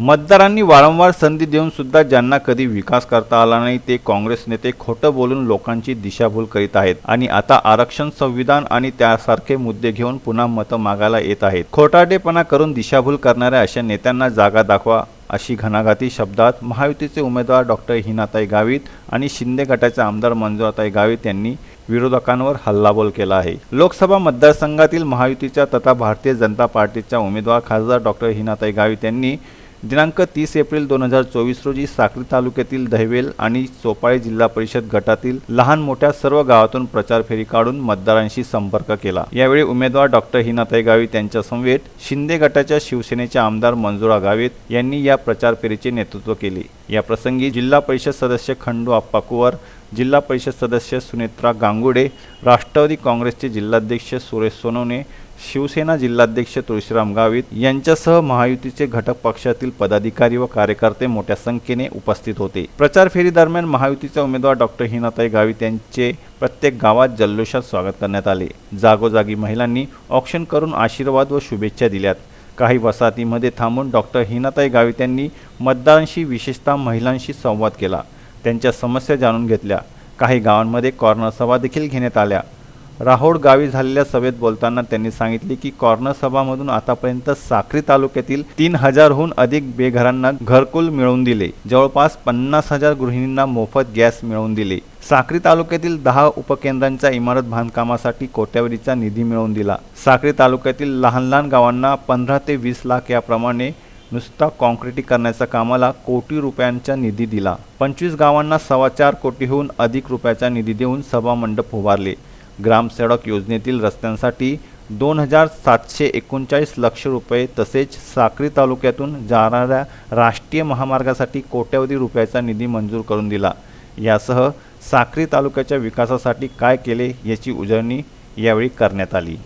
मतदारांनी वारंवार संधी देऊन सुद्धा ज्यांना कधी विकास करता आला नाही ते काँग्रेस नेते खोटं बोलून लोकांची दिशाभूल करीत आहेत आणि आता आरक्षण संविधान आणि त्यासारखे मुद्दे घेऊन पुन्हा मतं मागायला येत आहेत. खोटाडेपणा करून दिशाभूल करणाऱ्या अशा नेत्यांना जागा दाखवा अशी घणाघाती शब्दात महायुतीचे उमेदवार डॉक्टर हिनाताई गावित आणि शिंदे गटाचे आमदार मंजुराताई गावित यांनी विरोधकांवर हल्लाबोल केला आहे. लोकसभा मतदारसंघातील महायुतीच्या तथा भारतीय जनता पार्टीच्या उमेदवार खासदार डॉक्टर हिनाताई गावित यांनी दिनांक तीस एप्रिल दोन हजार चोवीस रोजी साक्री तालुक्यातील दहिवेल आणि चोपाळे जिल्हा परिषद गटातील लहान मोठ्या सर्व गावातून प्रचार फेरी काढून मतदारांशी संपर्क केला. यावेळी उमेदवार डॉक्टर हिनाताई गावित यांच्या समवेत शिंदे गटाच्या शिवसेनेचे आमदार मंजुळा गावित यांनी या प्रचार फेरीचे नेतृत्व केले. या प्रसंगी जिल्हा परिषद सदस्य खंडू आप्पा कुवर जिल्हा परिषद सदस्य सुनेत्रा गांगुडे राष्ट्रवादी काँग्रेसचे जिल्हाध्यक्ष सुरेश सोनवणे शिवसेना जिल्हाध्यक्ष तुळशीराम गावित यांच्यासह महायुतीचे घटक पक्षातील पदाधिकारी व कार्यकर्ते मोठ्या संख्येने उपस्थित होते. प्रचार फेरी दरम्यान महायुतीचा उमेदवार डॉक्टर हिनाताई गावित यांचे प्रत्येक गावात जल्लोषात स्वागत करण्यात आले. जागोजागी महिलांनी ऑक्शन करून आशीर्वाद व शुभेच्छा दिल्यात. काही वसाहतीमध्ये थांबून डॉक्टर हिनाताई गावित यांनी मतदारांशी विशेषतः महिलांशी संवाद केला. त्यांच्या समस्या जाणून घेतल्या. काही गावांमध्ये कॉर्नर सभा देखील घेण्यात आल्या. राहोड गावी झालेल्या सभेत बोलताना त्यांनी सांगितले की कॉर्नर सभामधून आतापर्यंत साक्री तालुक्यातील तीन हजारहून अधिक बेघरांना घरकुल मिळवून दिले. जवळपास पन्नास हजार गृहिणींना मोफत गॅस मिळवून दिले. साक्री तालुक्यातील दहा उपकेंद्रांच्या इमारत बांधकामासाठी कोट्यावधीचा निधी मिळवून दिला. साक्री तालुक्यातील लहान लहान गावांना पंधरा ते वीस लाख याप्रमाणे नुसता कॉन्क्रिटीकरणाच्या कामाला कोटी रुपयांचा निधी दिला. पंचवीस गावांना सव्वा चार कोटीहून अधिक रुपयाचा निधी देऊन सभामंडप उभारले. ग्रामसडक योजनेतील रस्त्यांसाठी दोन हजार सातशे एकोणचाळीस लक्ष रुपये तसेच साक्री तालुक्यातून जाणाऱ्या राष्ट्रीय महामार्गासाठी कोट्यवधी रुपयाचा निधी मंजूर करून दिला. यासह साक्री तालुक्याच्या विकासासाठी काय केले याची उजळणी यावेळी करण्यात आली.